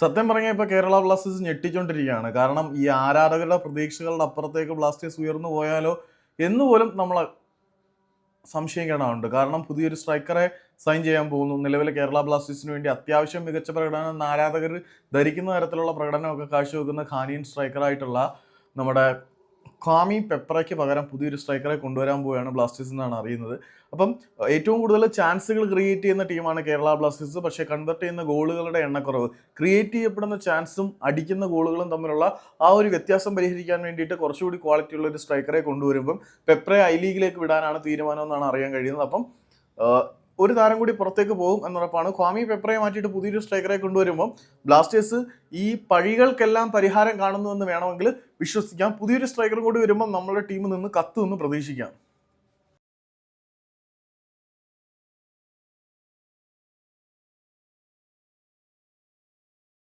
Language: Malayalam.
സത്യം പറഞ്ഞാൽ ഇപ്പോൾ കേരള ബ്ലാസ്റ്റേഴ്സ് ഞെട്ടിച്ചോണ്ടിരിക്കുകയാണ്. കാരണം ഈ ആരാധകരുടെ പ്രതീക്ഷകളുടെ അപ്പുറത്തേക്ക് ബ്ലാസ്റ്റേഴ്സ് ഉയർന്നു പോയാലോ എന്ന് പോലും നമ്മൾ സംശയിക്കേണ്ടതുണ്ട്. കാരണം പുതിയൊരു സ്ട്രൈക്കറെ സൈൻ ചെയ്യാൻ പോകുന്നു. നിലവിലെ കേരള ബ്ലാസ്റ്റേഴ്സിന് വേണ്ടി അത്യാവശ്യം മികച്ച പ്രകടനം ആരാധകർ ധരിക്കുന്ന തരത്തിലുള്ള പ്രകടനമൊക്കെ കാഴ്ചവെക്കുന്ന ഖാനിയൻ സ്ട്രൈക്കറായിട്ടുള്ള നമ്മുടെ ഖാമി പെപ്രയ്ക്ക് പകരം പുതിയൊരു സ്ട്രൈക്കറെ കൊണ്ടുവരാൻ പോവുകയാണ് ബ്ലാസ്റ്റേഴ്സ് എന്നാണ് അറിയുന്നത്. അപ്പം ഏറ്റവും കൂടുതൽ ചാൻസുകൾ ക്രിയേറ്റ് ചെയ്യുന്ന ടീമാണ് കേരള ബ്ലാസ്റ്റേഴ്സ്. പക്ഷേ കൺവെർട്ട് ചെയ്യുന്ന ഗോളുകളുടെ എണ്ണക്കുറവ് ക്രിയേറ്റ് ചെയ്യപ്പെടുന്ന ചാൻസും അടിക്കുന്ന ഗോളുകളും തമ്മിലുള്ള ആ ഒരു വ്യത്യാസം പരിഹരിക്കാൻ വേണ്ടിയിട്ട് കുറച്ചുകൂടി ക്വാളിറ്റി ഉള്ള ഒരു സ്ട്രൈക്കറെ കൊണ്ടുവരുമ്പം പെപ്രെ ഐ ലീഗിലേക്ക് വിടാനാണ് തീരുമാനം എന്നാണ് അറിയാൻ കഴിയുന്നത്. അപ്പം ഒരു താരം കൂടി പുറത്തേക്ക് പോകും എന്നുറപ്പാണ്. ക്വാമി പെപ്രയെ മാറ്റിയിട്ട് പുതിയൊരു സ്ട്രൈക്കറെ കൊണ്ടുവരുമ്പോൾ ബ്ലാസ്റ്റേഴ്സ് ഈ പഴികൾക്കെല്ലാം പരിഹാരം കാണുന്നു എന്ന് വേണമെങ്കിൽ വിശ്വസിക്കാം. പുതിയൊരു സ്ട്രൈക്കർ കൂടി വരുമ്പം നമ്മുടെ ടീമിൽ നിന്ന് കത്തു നിന്ന് പ്രതീക്ഷിക്കാം.